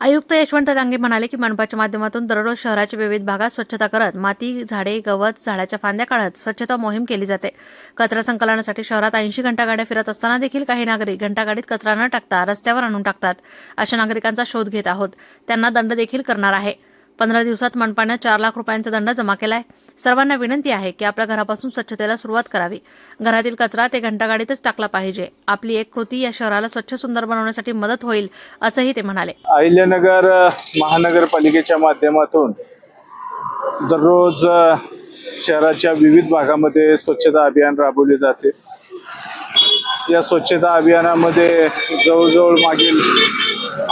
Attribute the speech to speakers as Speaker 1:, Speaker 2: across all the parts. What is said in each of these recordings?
Speaker 1: आयुक्त यशवंत डांगे म्हणाले की मनपाच्या माध्यमातून दररोज शहराच्या विविध भागात स्वच्छता करत माती झाडे गवत झाडाच्या फांद्या काढत स्वच्छता मोहीम केली जाते. कचरा संकलनासाठी शहरात ऐंशी घंटागाड्या फिरत असताना देखील काही नागरिक घंटागाडीत कचरा न टाकता रस्त्यावर आणून टाकतात अशा नागरिकांचा शोध घेत आहोत. त्यांना दंड देखील करणार आहे. पंधरा दिवसात मनपाने चार लाख रुपयांचा दंड जमा केलाय. सर्वांना विनंती आहे की आपल्या घरापासून स्वच्छतेला सुरुवात करावी. घरातील कचरा ते घंटागाडीतच टाकला पाहिजे. आपली एक कृती या शहराला स्वच्छ सुंदर बनवण्यासाठी मदत होईल असंही ते म्हणाले.
Speaker 2: अहिल्यानगर महानगरपालिकेच्या माध्यमातून दररोज शहराच्या विविध भागामध्ये स्वच्छता अभियान राबवले जाते. या स्वच्छता अभियानामध्ये जवळजवळ मागील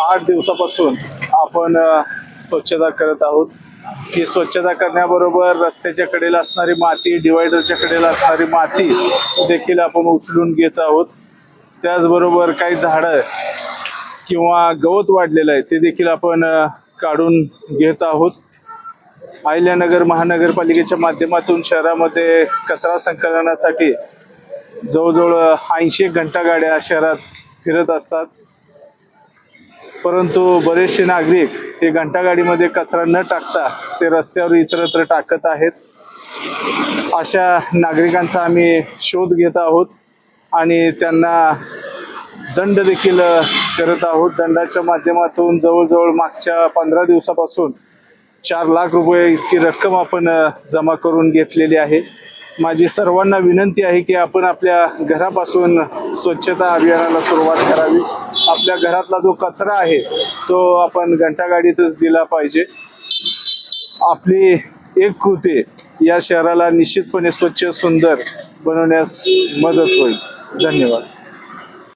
Speaker 2: आठ दिवसापासून आपण स्वच्छता करत आहोत. ही स्वच्छता करण्याबरोबर रस्त्याच्या कडेला असणारी माती डिवायडरच्या कडेला असणारी माती देखील आपण उचलून घेत आहोत. त्याचबरोबर काही झाडं किंवा गवत वाढलेलं आहे ते देखील आपण काढून घेत आहोत. अहिल्यानगर महानगरपालिकेच्या माध्यमातून शहरामध्ये कचरा संकलनासाठी जवळजवळ ऐंशी घंटा गाड्या शहरात फिरत असतात. परंतु बरेचसे नागरिक हे घंटागाडीमध्ये कचरा न टाकता ते रस्त्यावर इतरत्र टाकत आहेत. अशा नागरिकांचा आम्ही शोध घेत आहोत आणि त्यांना दंड देखील करत आहोत. दंडाच्या माध्यमातून जवळजवळ मागच्या पंधरा दिवसापासून चार लाख रुपये इतकी रक्कम आपण जमा करून घेतलेली आहे. माझी सर्वांना विनंती आहे की आपण आपल्या घरापासून स्वच्छता अभियानाला सुरुवात करावी. आपल्या घरातला जो कचरा आहे तो आपण घंटागाडीतच दिला पाहिजे. आपली एक कृती या शहराला निश्चितपणे स्वच्छ सुंदर बनवण्यास मदत होईल. धन्यवाद.